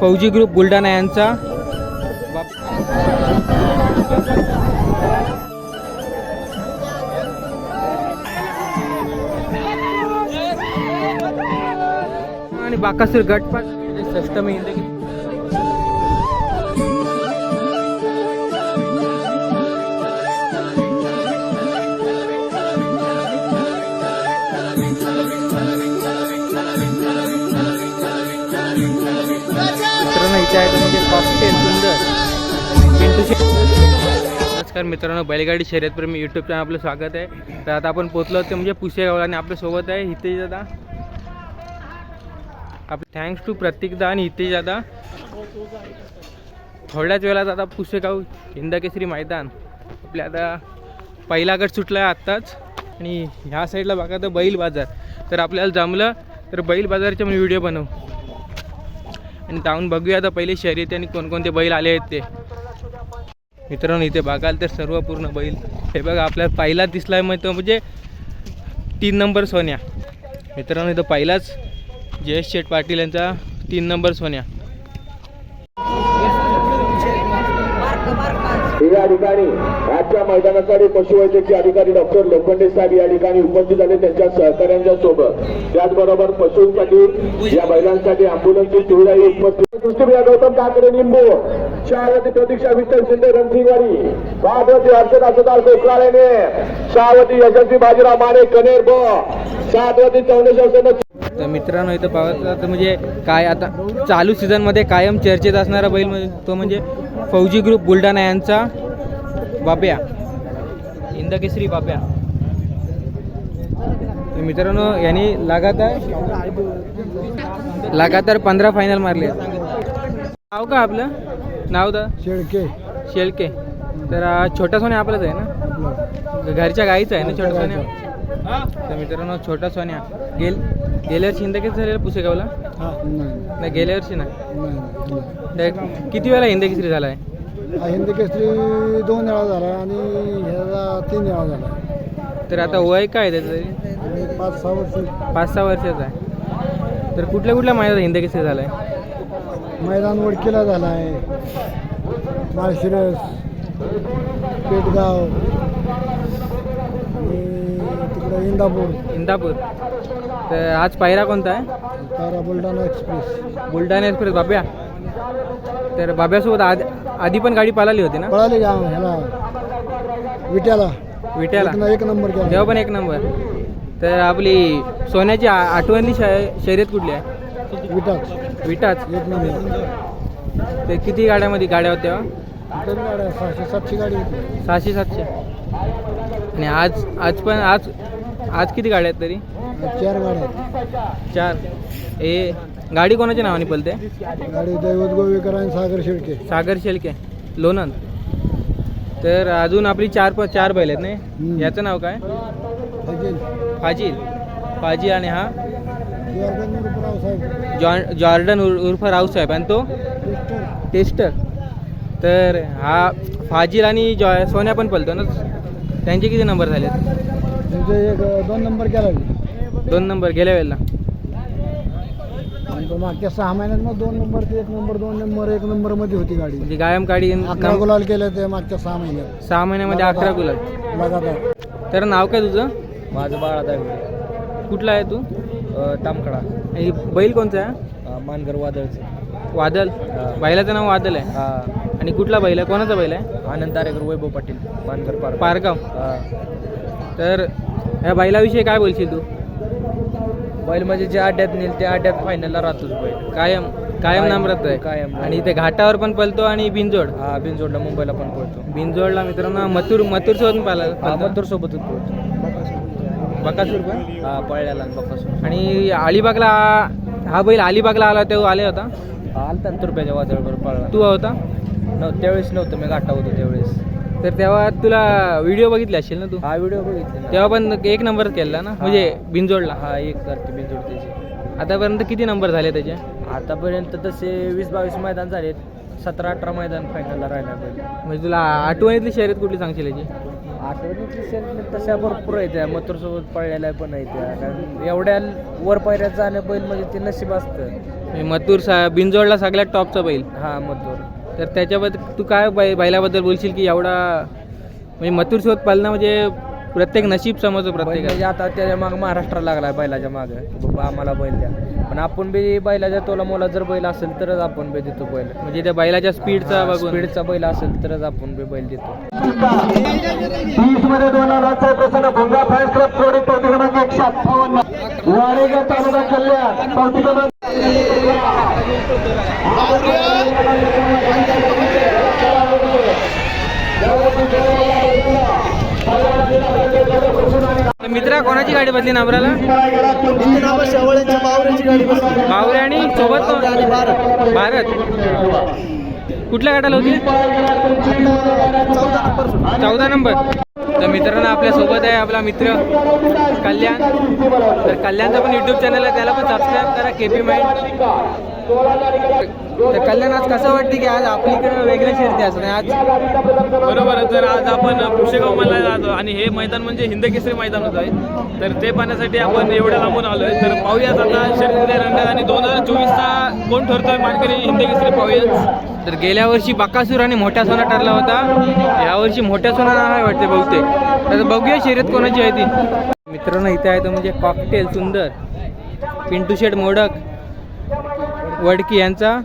फौजी ग्रुप बुलढाणा यांचा. आणि बाकासूर गटपात सष्टमी हिंद नमस्कार मित्रांनो बैलगाडी शर्यतप्रेमी यूट्यूब चॅनल आपलं स्वागत आहे. तर आता आपण पोचलो ते म्हणजे पुसेगावला आणि आपल्यासोबत आहे हितेश दादा. आप थँक्स टू प्रतीकदा आणि हितेश दादा. थोड्याच वेळात आता पुसेगाव हिंदकेसरी मैदान. आपल्या आता पहिला गट सुटला आहे आत्ताच. आणि ह्या साईडला बघा तर बैल बाजार. तर आपल्याला जमलं तर बैल बाजारचे म्हणजे मी व्हिडिओ बनवू. आणि जाऊन बघूया आता पहिले शर्यती आणि कोणकोणते बैल आले आहेत ते. मित्रांनो इथे बघाल तर सर्व पूर्ण बैल. हे बघा आपल्याला पहिला दिसलाय मग तो म्हणजे तीन नंबर सोन्या. मित्रांनो इथं पहिलाच जयेश शेठ पाटील यांचा तीन नंबर सोन्या. या ठिकाणी आजच्या मैदानासाठी पशुवैद्यकीय अधिकारी डॉक्टर लोखंडे साहेब या ठिकाणी उपस्थित झाले त्यांच्या सहकाऱ्यांच्या सोबत. त्याचबरोबर पशूंसाठी या बैलांसाठी अँब्युलन्सची सुविधाही उपस्थित गौतम ठाकरे निंबू. शावती प्रतीक्षा विठ्ठल शिंदे रणसिंगवाडी. पार्वती हर्षद सुधार कोकराळेने शावती यशस्वी बाजीराव माने कनेर ब. सातवती चौंडेश्वर सेना तर मित्रांनो इथं पाहत म्हणजे काय आता चालू सीझनमध्ये कायम चर्चेत असणारा बैल म्हणजे तो म्हणजे फौजी ग्रुप बुलढाणा यांचा बाब्या. इंदकेसरी बाब्या. तर मित्रांनो यांनी लगातार लगातार पंधरा फायनल मारले. आहेत. नाव का आपलं? नाव दा? शेळके. शेलके तर हा छोटा सोन्या आपलाच आहे ना? घरच्या गाईचा आहे ना छोटा सोन्या? तर मित्रांनो छोटा सोन्या. गेल गेल्या वर्षी हिंदकेच झालेला पुसेगावला? नाही नाही गेल्या वर्षी तर किती वेळा हिंदकेसरी झाला आहे? हिंदी केसरी दोन वेळा झाला आणि ह्याला तीन वेळा झाला. तर आता वय काय त्याचं? तरी पाच सहा वर्ष. पाच सहा वर्षाचा आहे. तर कुठल्या कुठल्या महिन्यात हिंदकेसरी झाला आहे? मैदान वडकीला झाला आहे माळशिरस पेटगाव तिकडं इंदापूर. इंदापूर. तर आज पायरा कोणता आहे? तारा बुलढाणा एक्सप्रेस. बुलढाणा एक्सप्रेस बाब्या. तर बाब्यासोबत आधी आधी पण गाडी पालाली होती ना? पळाले का? ह्याला विट्याला. विट्याला. एक नंबर केला. तेव्हा पण एक नंबर. तर आपली सोन्याची आ- आठवणली शर्यत कुठली आहे? विटाच. विटाच? एक नंबर. ते किती गाड्यामध्ये गाड्या होत्या? गाड्या सहाशे सातशे गाडी होती. सहाशे सातशे. आणि आज आज पण आज आज किती गाड्या आहेत तरी? चार गाड्या आहेत. चार. ए गाडी कोणाच्या नावाने पलते? गाडी दैवत गोवेकर आणि सागर शेळके. सागर शेलके लोणंद. तर अजून आपली चार प चार बैल आहेत नाही. याचं नाव काय? फाजील. फाजी आणि हा? जॉन जॉर्डन उर उर्फ रावसाहेब आणि तो? टेस्टर. तर हा फाजील आणि जॉ सोन्या पण पलतो ना? त्यांचे किती नंबर झाले एक दोन नंबर केला मी दोन नंबर गेल्या वेळेला. आणि तो मागच्या सहा महिन्यात मग दोन नंबर ते एक नंबर दोन नंबर एक नंबरमध्ये होती गाडी. म्हणजे कायम गाडी अकरा गुलाल केले ते मागच्या सहा महिन्यात. सहा महिन्यामध्ये अकरा गुलाल. लगातार. तर नाव काय तुझं? माझं बाळा कुठला आहे तू? तामखडा. आणि बैल कोणचा आहे? मानगर वादळचं. वादल बैलाचं नाव वादल आहे? हा. आणि कुठला बैल आहे? कोणाचा बैल आहे? आनंद तारेकर वैभव पाटील मानगर पार पारगाव. हा. तर ह्या बैलाविषयी काय बोलशील तू? बैल म्हणजे जे अड्ड्यात नेल त्या अड्ड्यात फायनलला राहतोच बैल. कायम कायम नामरत आहे. कायम. आणि इथे घाटावर पण पलतो आणि बिनजोड. हा बिनजोडला मुंबईला पण पळतो. बिनजोडला मित्रांनो मथुर मथुर सोबत पाला हा मथुर सोबतच पळतो. बकासूर पण हा पळल्याला आणि बकासूर. आणि अलिबागला हा बैल अलिबागला आला तेव्हा आले होता? आलता ना तुरप्याच्या वादळवर पळला तू होता? नव्ह त्यावेळेस नव्हतं मी घाटा होतो त्यावेळेस. तर तेव्हा तुला व्हिडिओ बघितले असेल ना तू? हा व्हिडिओ बघितला तेव्हा पण एक नंबर केला ना? म्हणजे बिनजोडला? हा एक करते बिनजोड त्याची. आतापर्यंत किती नंबर झाले त्याचे? आतापर्यंत तसे वीस बावीस मैदान झालेत. सतरा अठरा मैदान फायनलला राहिला म्हणजे तुला आठवणीतली शर्यत कुठली सांगशील याची? आठवणीतली शर्यत तशा भरपूर आहेत त्या. मथुरसोबत पळलेल्या पण आहेत त्या. कारण एवढ्या वर पायऱ्यात जाणं बैल म्हणजे ते नशीब असतं. मथुर सा बिंजोडला सगळ्यात टॉपचा बैल. हा मथुर. तर त्याच्याबद्दल तू काय बै बैलाबद्दल बोलशील की एवढा म्हणजे मथुर सोबत पालना म्हणजे प्रत्येक नशीब समजतो बैल प्रत्येक म्हणजे आता त्याच्या माग महाराष्ट्र लागला बैलाच्या माग. बाबा आम्हाला बैल द्या. पण आपण बी बैलाच्या तोला मोला जर बैल असेल तरच आपण बी देतो बैल. म्हणजे त्या बैलाच्या स्पीडचा बघून. स्पीडचा बैल असेल तरच आपण बी बैल देतो. तीसमध्ये दोन लाखचा Prasanna Bhonga fans club product पावती क्रमांक एकशे अठ्ठावन्न वाडेगाव तालुका कल्याण पावती क्रमांक मित्रा कोणाची गाडी बदली नांबराला बावरे आणि सोबत? भारत. कुठल्या गाठाला होती? चौदा नंबर तर मित्रांनो आपल्यासोबत आहे आपला मित्र कल्याण. तर कल्याणचा पण युट्यूब चॅनल आहे त्याला पण सबस्क्राईब करा के पी माइंड तर कल्याण आज कसं वाटते की आज आपलीकडे वेगळे शर्ती असं आज बरोबर तर आज आपण पुशेगाव मला जातो आणि हे मैदान म्हणजे हिंदकेसरी होत आहे तर ते पाहण्यासाठी आपण एवढ्या लांबून आलोय. तर पाहूयात आता शर्यतीच्या रंगात आणि दोन हजार चोवीसचा कोण ठरतोय मानकरी हिंदकेसरी पाहूयात. तर गेल्या वर्षी बाकासूर आणि मोठ्या सोना ठरला होता. यावर्षी मोठ्या सोना नाही वाटते बहुतेक. तर बघूया शर्यत कोणाची आहे ती. मित्रांनो इथे आहे तो म्हणजे कॉकटेल सुंदर पिंटू शेट मोडक. वडकी यांचा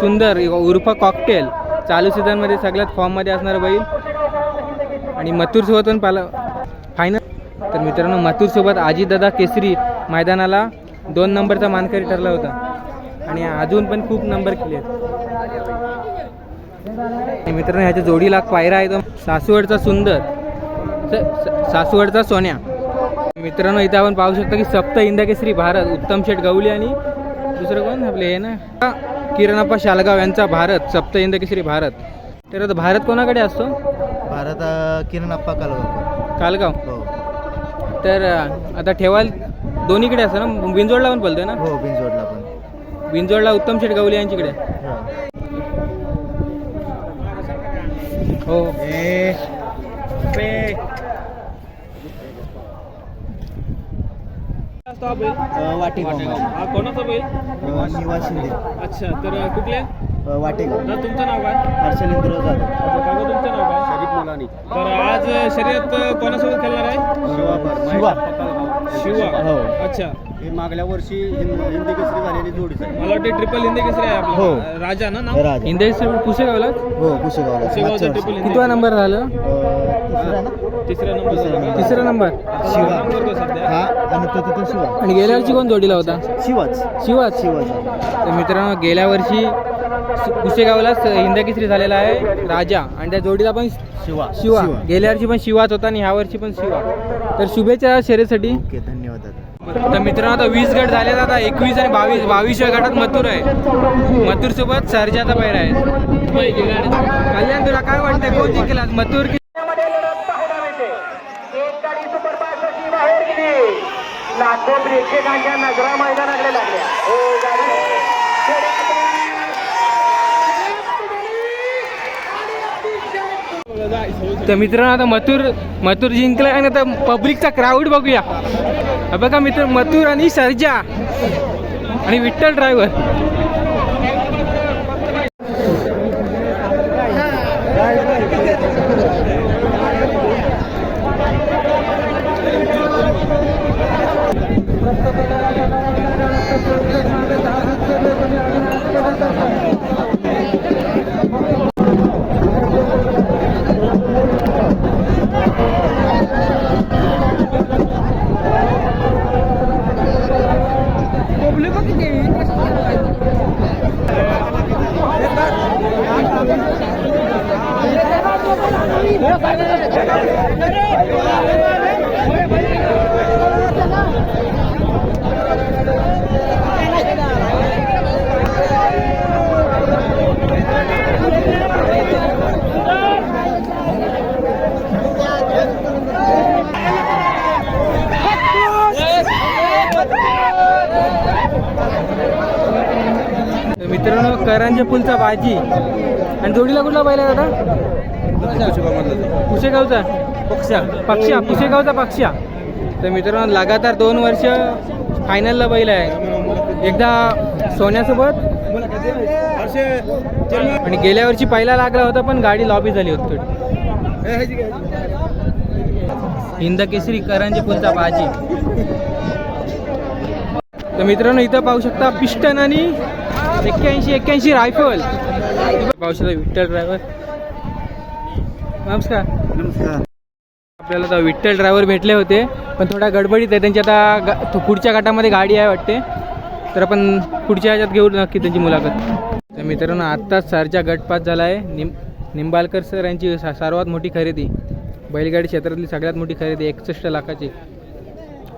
सुंदर उर्फ कॉकटेल चालू सीझनमध्ये सगळ्यात फॉर्ममध्ये असणारा बैल. आणि मथुरसोबत पण पाला फायनल तर मित्रांनो मथुरसोबत आजीदादा केसरी मैदानाला दोन नंबरचा मानकरी ठरला होता. आणि अजून पण खूप नंबर केले मित्रांनो ह्याच्या जोडीला पायरा आहे तो. सासवडचा सुंदर. स- सासवडचा सोन्या. मित्रांनो इथं आपण पाहू शकता की सप्त इंदा केसरी भारत उत्तम शेठ गवली आणि दुसरं कोण? आपले हे ना. किरणाप्पा शालगाव यांचा भारत सप्त इंदकेसरी भारत. तर आता भारत कोणाकडे असतो? भारत किरण अप्पा कालगावकर. कालगाव? हो. तर अं, आता ठेवाल दोन्हीकडे असतं ना? बिंजोडला पण बोलतोय ना? हो बिंजोडला पण. बिंजोडला उत्तम शेठ गवली यांच्याकडे? हो. वाटेगाव. हा कोणाचा बैल? निवास शिंदे. अच्छा तर कुठले वाटेगाव. ना तुमचं नाव काय? हर्षलेंद्र जाधव. अच्छा, काका तुमचं नाव काय? शरीफ मुलानी. तर आज शर्यत कोणासोबत खेळणार आहे? शिवा. शिवा. हो. अच्छा. हे मागल्या वर्षी हिंदी केसरी झालेली जोडीच आहे मला वाटते ट्रिपल हिंदी केसरी आहे आपला. हो. राजा ना नाव? राज. इंदकेसरी पुसेगावला हो कुशेगावला पुसेगावचा ट्रिपल हिंदी कितवा नंबर झालं? तिसरा ना? तिसरा नंबर? तिसरा शिवा. सध्या हा आणि तो तिथं शिवा. आणि गेल्या वर्षी कोण जोडीला होता? शिवाच. शिवाच. शिवाचा. तर मित्रांनो गेल्या वर्षी सु- पुसेगावला स- हिंदकेसरी झालेला आहे राजा. आणि त्या जोडीला पण शिवा. शिवा. गेल्या वर्षी पण शिवाच होता आणि ह्या वर्षी पण शिवा. तर शुभेच्छा शर्यतीसाठी. ओके धन्यवाद दादा. तर मित्रांनो आता वीस गट झाले आता. एकवीस आणि बावीस. बावीसव्या गटात मथुर आहे. मथुर सोबत सर्जाचा पैर आहे कल्याण तुला काय वाटतंय? कोण जिंकेल आज? मथुर की लाखो प्रेक्षकांच्या नजरा मैदानाकडे लागल्या. हो गाडी. तर मित्रांनो आता मथुर मथुर जिंकला आणि आता पब्लिकचा क्राऊड बघूया. बघा मित्र मथुर आणि सर्जा आणि विठ्ठल ड्रायव्हर तर करांच्या पुलचा बाजी आणि जोडीला कुठला आहे दादा? पुसेगावचा. पक्षा. पक्षा पुसेगावचा पक्षा तर मित्रांनो लगातार दोन वर्ष फायनलला बैल आहे. एकदा सोन्यासोबत. आणि गेल्या वर्षी पहिला लागला होता पण गाडी लॉबी झाली होती. हिंद केसरी करंजी फुलचा भाजी. तर मित्रांनो इथं पाहू शकता पिस्टन आणि एक्क्याऐंशी एक्क्याऐंशी रायफल. शकता विठ्ठल ड्रायव्हर नमस्कार. नमस्कार. आपल्याला आता विठ्ठल ड्रायव्हर भेटले होते पण थोड्या गडबडीत आहे त्यांची आता पुढच्या गटामध्ये गाडी आहे वाटते. तर आपण पुढच्या ह्याच्यात घेऊ नक्की त्यांची मुलाखत. तर मित्रांनो आत्ताच सरच्या गट पास झाला आहे निम निंबाळकर सर यांची सा- सर्वात मोठी खरेदी. बैलगाडी क्षेत्रातली सगळ्यात मोठी खरेदी एकसष्ट लाखाची.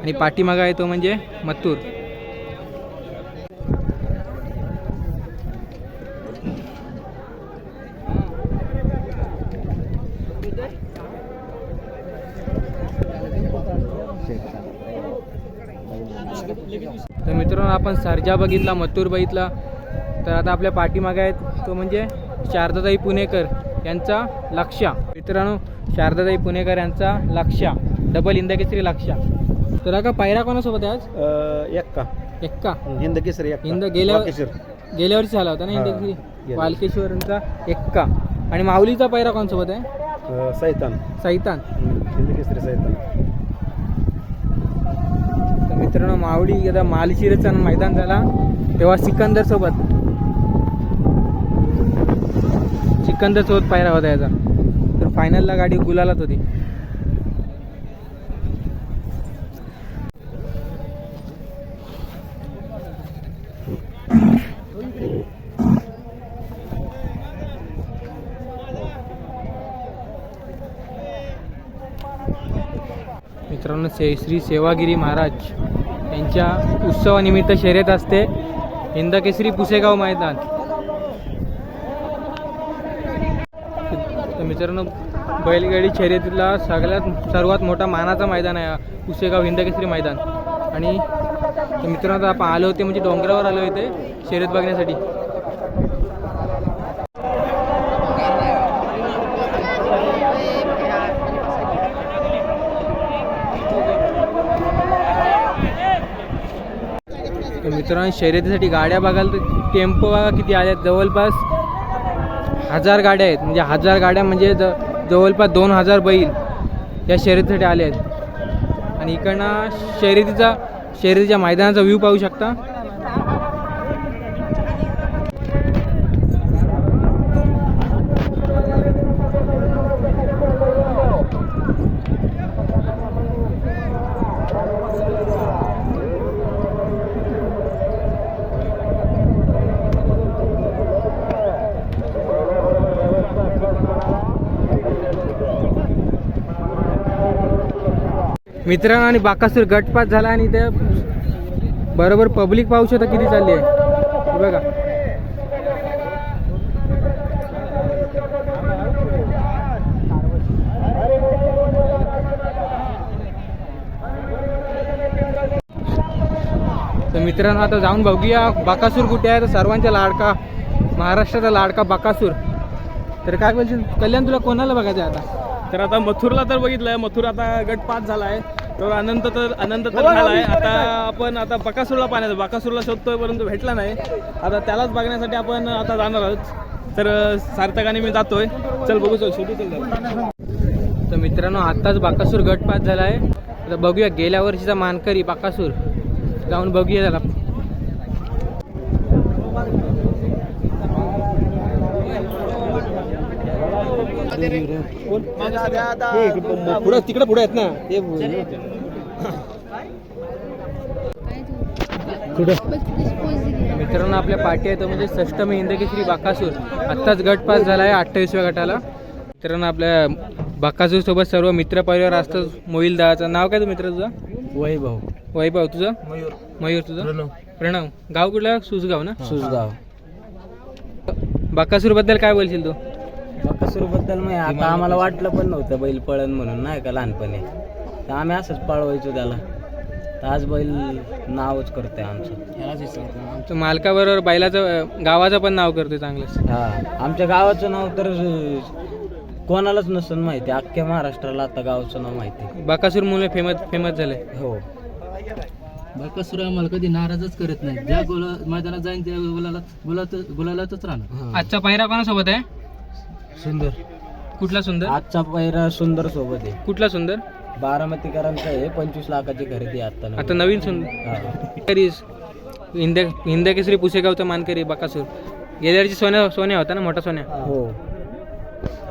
आणि पाठीमागा आहे तो म्हणजे मत्तूर तर मित्रांनो आपण सर्जा बघितला मत्तूर बघितला. तर आता आपल्या पाठीमागे आहेत तो म्हणजे शारदाताई पुणेकर यांचा लक्ष्या. मित्रांनो शारदाताई पुणेकर यांचा लक्ष्या. डबल इंदकेसरी लक्ष्या. तर का पायरा कोणासोबत आहे आज? एक्का एक्का हिंद केसरी हिंद गेल्या गेल्या वर्षी झाला होता ना हा, इंदकेसरी गेल्या. वालकेश्वरांचा एक्का आणि माऊलीचा पायरा कोणासोबत आहे? सैतान. सैतान. हिंद केसरी सैतान. मित्रांनो मावडी आता मालशिरचा मैदान झाला. तेव्हा सिकंदर सोबत. सिकंदर सोबत पायरा होता याचा. तर फायनलला गाडी गुलालात होती. मित्रांनो से श्री सेवागिरी महाराज. यांच्या उत्सवानिमित्त शर्यत असते. हिंदकेसरी पुसेगाव मैदान. तर मित्रांनो बैलगाडी शर्यतीला सगळ्यात सर्वात मोठा मानाचा मैदान आहे पुसेगाव हिंदकेसरी मैदान. आणि मित्रांनो आपण आलो होते म्हणजे डोंगरावर आलो इथे शर्यत बघण्यासाठी. मित्रांनो शर्यतीसाठी गाड्या बघाल तर टेम्पो बघा किती आल्यात. जवळपास हजार गाड्या आहेत. म्हणजे हजार गाड्या म्हणजे ज जवळपास दोन हजार बैल या शर्यतीसाठी आले आहेत आणि इकडनं शर्यतीचा शर्यतीच्या मैदानाचा व्ह्यू पाहू शकता. मित्रांनो आणि बाकासूर गटपात झाला आणि त्या बरोबर पब्लिक पाहू शकता किती चालली आहे. बघा. तर मित्रांनो आता जाऊन बघूया बाकासूर कुठे आहे. तर सर्वांचा लाडका महाराष्ट्राचा लाडका बाकासूर. तर काय बोलशील? कल्याण तुला कोणाला बघायचं आहे आता? तर आता मथुरला तर बघितलं आहे मथुर आता गट पाच झाला आहे तर अनंत तर अनंत तर झाला आहे आता आपण आता बकासूरला पाहण्याचं बकासूरला शोधतोय परंतु भेटला नाही. आता त्यालाच बघण्यासाठी आपण आता जाणार आहोत. तर सार्थकाने मी जातोय. चल बघू चल शोधू चल. तर मित्रांनो आत्ताच बाकासूर गट पास झाला आहे आता बघूया गेल्या वर्षीचा मानकरी बाकासूर. जाऊन बघूया त्याला. पुढे तिकडे पुढे आहेत ना ते मित्रांनो आपल्या पार्टी आहे तो म्हणजे षष्टमी हिंदकेसरी बाकासूर. आत्ताच गट पास झाला आहे अठ्ठावीसव्या गटाला. मित्रांनो आपल्या बाकासूर सोबत सर्व मित्र परिवार असतात. मोहिल दाचं नाव काय तू मित्र तुझं? वैभव. वैभव तुझं? मयूर. मयूर तुझं? प्रणव. गाव कुठलं? सुसगाव ना? सुसगाव बाकासूरबद्दल काय बोलशील तू? बद्दल मग आता आम्हाला वाटलं पण नव्हतं बैल पळण म्हणून नाही का लहानपणी. तर आम्ही असंच पळवायचो त्याला. तर आज बैल नावच करतोय आमचं. तो मालकाबरोबर बैलाचं गावाचं पण नाव करतोय चांगलंच हा आमच्या गावाचं नाव तर अं, कोणालाच नसून माहिती. अख्ख्या महाराष्ट्राला आता गावाचं नाव माहिती. बाकासूर मुले फेमस फेमस झाले. हो. बकासूर आम्हाला कधी नाराजच करत नाही. ज्या गोला मैदानात जाईन त्या गुलाला गुलात गुलालातच राहणार. आजचा पायरा कोणासोबत आहे? सुंदर. कुठला सुंदर? आजचा पहिरा सुंदर सोबत आहे. कुठला सुंदर? बारामतीकरांचा आहे पंचवीस लाखाची खरेदी आहे आता आता नवीन सुंदर. करीस हिंद हिंद केसरी पुसेगावचा मानकरी बकासूर. गेल्या वर्षी सोन्या सोन्या होता ना मोठा सोन्या? हो.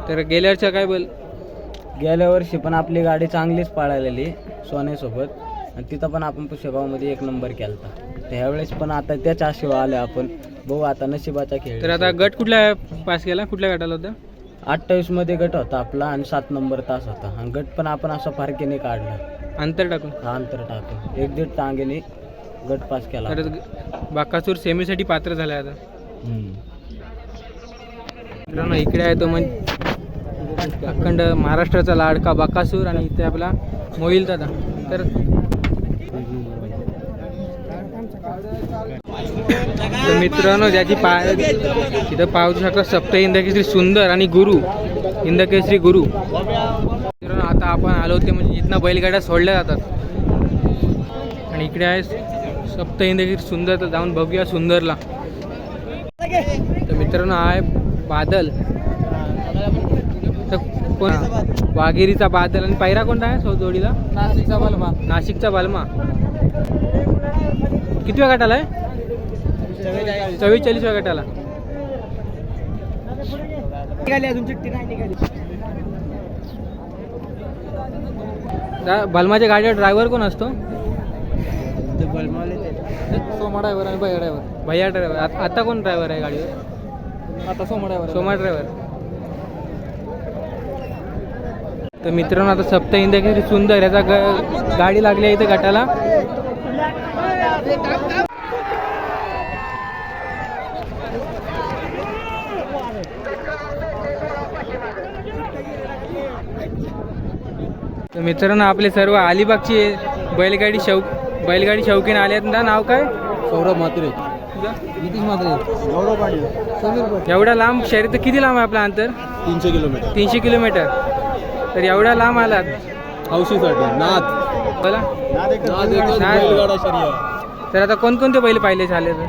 तर गेल्या वर्षी काय बोल? गेल्या वर्षी पण आपली गाडी चांगलीच पाळलेली सोन्यासोबत. आणि तिथं पण आपण पुष्यगावमध्ये एक नंबर केला होता त्यावेळेस पण आता त्याच आशेवर आले आपण. बघू आता नशिबाचा खेळ. तर आता गट कुठल्या पास केला? कुठल्या गटाला होता? अठ्ठावीसमध्ये गट होता आपला आणि सात नंबर तास होता. आणि गट पण आपण असा फारकेने काढला. अंतर टाकून. हा अंतर टाकून. एक दीड टांगेने गट पास केला तर बाकासूर सेमीसाठी पात्र झाला आता. मित्रांनो इकडे आहे तो म्हणजे अखंड महाराष्ट्राचा लाडका बाकासूर आणि इथे आपला मोहिल दादा. तर तर मित्रांनो ज्याची पा इथं पाहू शकता सप्त हिंदकेसरी सुंदर आणि गुरु हिंदकेसरी गुरु. मित्रांनो आता आपण आलो ते म्हणजे इथनं बैलगाड्या सोडल्या जातात. आणि इकडे आहे सप्त हिंदकेसरी सुंदर तर जाऊन बघूया सुंदरला. तर मित्रांनो आहे बादल. तर कोण? वाघेरीचा बादल. आणि पायरा कोणता आहे सौ जोडीला? नाशिकचा बालमा. नाशिकचा बालमा. किती वेळ गटाला आहे? चव्वेचाळीसव्या गटाला दा- बलमाच्या गाडीवर ड्रायव्हर कोण असतो? सोमा ड्रायव्हर आणि भैया ड्रायव्हर भैया ड्रायव्हर आता कोण ड्रायव्हर आहे गाडीवर? आता सोमा ड्रायव्हर सोमा ड्रायव्हर तर मित्रांनो आता सप्त इंदगिरी सुंदर याचा ग गाडी लागली आहे इथे गटाला. तर मित्रांनो आपले सर्व अलिबागची बैलगाडी शौक बैलगाडी शौकीन आले आहेत. ना नाव काय? सौरभ मात्रे तुझं? नितीश मात्रे एवढा लांब शर्यत किती लांब आहे आपला अंतर? तीनशे किलोमीटर. तीनशे किलोमीटर. तर एवढ्या लांब आलात. हौशीसाठी. नाद बोला. नाद. तर आता कोणकोणते बैल पाहिले झाले तर?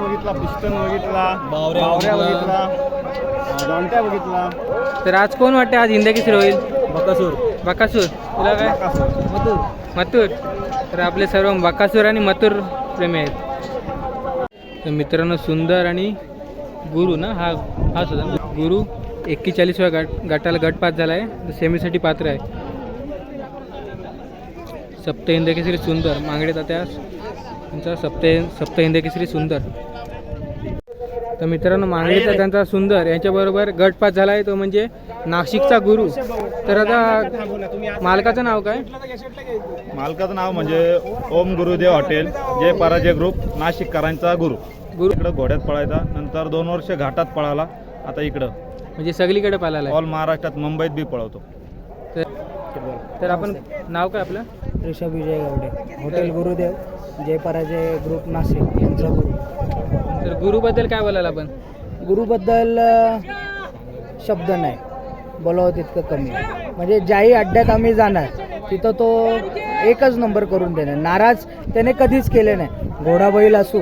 बघितला पिस्टन बघितला बावऱ्या बावऱ्या बघितला. बघितला जॉन्ट्या बघितला. तर आज कोण वाटते आज हिंदकेसरी होईल? बकासूर. बकासूर. तुला काय? मथुर. तर आपले सर्व बकासूर आणि मथुर प्रेमी आहेत. तर मित्रांनो सुंदर आणि गुरु ना हा हा सुद्धा? गुरु एक्केचाळीसव्या गट गटाला गट पास झाला आहे सेमीसाठी पात्र आहे. सप्त हिंदकेसरी सुंदर. मांगडे तात्यास त्यांचा सप्त सप्त हिंदकेसरी सुंदर. तर मित्रांनो मांगडे त्यांचा सुंदर यांच्याबरोबर गट पास झाला आहे तो म्हणजे नाशिकचा गुरु. तर आता मालकाचं नाव काय? मालकाचं नाव म्हणजे ओम गुरुदेव हॉटेल जय पराजय ग्रुप नाशिककरांचा गुरु. गुरु. इकडं घोड्यात पळायचा नंतर दोन वर्ष घाटात पळाला आता इकडं. म्हणजे सगळीकडे पालाला ऑल महाराष्ट्रात मुंबईत बी पळवतो. तर तर आपण नाव काय आपलं? ऋषभ विजय गावडे. हॉटेल गुरुदेव जय पराजय ग्रुप नाशिक यांचा गुरु. तर गुरुबद्दल काय बोलायला आपण? गुरुबद्दल शब्द नाही. बोलावं तितकं कमी म्हणजे ज्याही अड्ड्यात आम्ही जाणार तिथं तो एकच नंबर करून देणार. नाराज त्याने कधीच केले नाही. घोडा बैल असू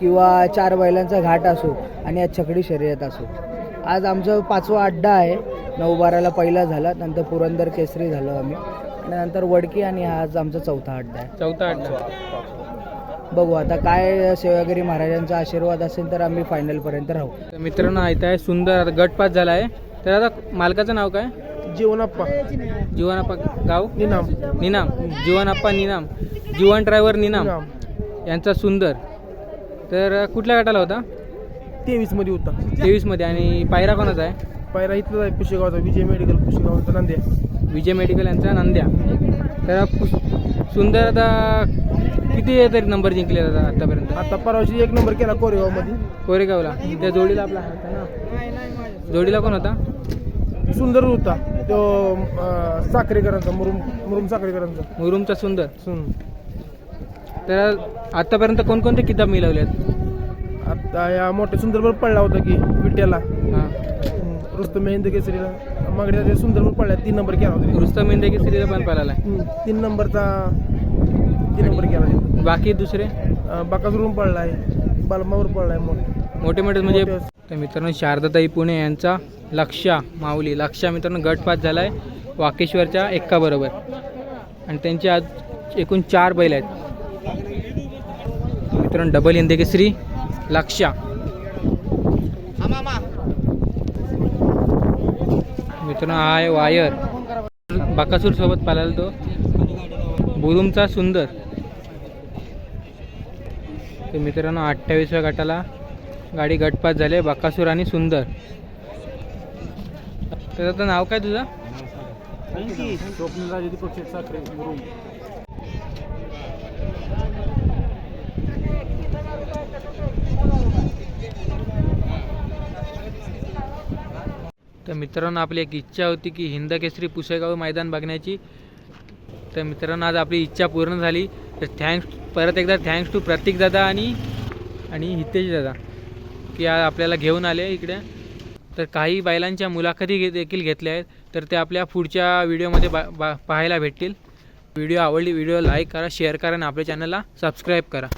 किंवा चार बैलांचा घाट असू आणि आज छकडी शर्यत असू. आज आमचं पाचवा अड्डा आहे. नऊ बाराला पहिला झाला नंतर पुरंदर केसरी झालो आम्ही. आणि नंतर वडकी आणि हा आज आमचा चौथा अड्डा आहे. चौथा अड्डा बघू आता काय सेवागिरी महाराजांचा आशीर्वाद असेल तर आम्ही फायनलपर्यंत राहू. तर मित्रांनो इथं आहे सुंदर आता गट पास झाला आहे तर आता मालकाचं नाव काय? जीवनाप्पा. जीवनाप्पा गाव? निनाम. निनाम. जीवनाप्पा निनाम. जीवन ड्रायव्हर निनाम. यांचा सुंदर. तर कुठल्या गटाला होता? तेवीसमध्ये होता. तेवीसमध्ये. आणि पायरा कोणाचा आहे? पायरा इथलं आहे पुशेगावचा विजय मेडिकल पुशेगावचा नांद्या विजय मेडिकल यांचा नंद्या. तर सुंदर आता किती तरी नंबर जिंकले आता आतापर्यंत? आता परवाची एक नंबर केला कोरेगावमध्ये कोरेगावला. त्या जोडीला आपला होता ना? जोडीला कोण होता? सुंदर होता. तो साखरेकरांचा मुरुम मुरुम साखरेकरांचा. मुरुमचा सुंदर. सुन. तर आतापर्यंत कोणकोणते किताब मिळवलेत? आता या मोठ्या सुंदरवर पडला होता की विट्याला. हां. रुस्तम मेहंद केसरीला. मागच्या ते सुंदरवर पडला तीन नंबर केला होता. रुस्तम इंदे की सिरीला पण पाहिला हम्म, तीन नंबरचा तीन नंबर केला बाकी दुसरे? बाकासरून पडलाय. बालमावर पडलाय मोठे. मोठे मोठे म्हणजे तर मित्रांनो शारदाताई पुणे यांचा लक्षा माऊली. लक्षा मित्रांनो गटपात झाला आहे वाकेश्वरच्या एक्का बरोबर. आणि त्यांचे आज एकूण चार बैल आहेत. मित्रांनो डबल हिंदी केसरी लक्षा. मित्रांनो हा आहे वायर. बाकासूर सोबत पालायला तो. बुरुमचा सुंदर. तर मित्रांनो अठ्ठावीसव्या गटाला गाडी गटपात झाली आहे आणि सुंदर. तर नाव काय तुझं? तर मित्रांनो आपली एक इच्छा होती की हिंद केसरी पुसेगाव मैदान बघण्याची. तर मित्रांनो आज आपली इच्छा पूर्ण झाली. तर थँक्स परत एकदा थँक्स टू प्रतीक दादा आणि आणि हितेश दादा की आज आपल्याला घेऊन आले इकडे. तर काही बैलांच्या मुलाखती घे देखील घेतल्या आहेत. तर ते आपल्या पुढच्या व्हिडिओमध्ये बा बा पाहायला भेटतील. व्हिडिओ आवडली व्हिडिओ लाईक करा शेअर करा आणि आपल्या चॅनलला सबस्क्राईब करा.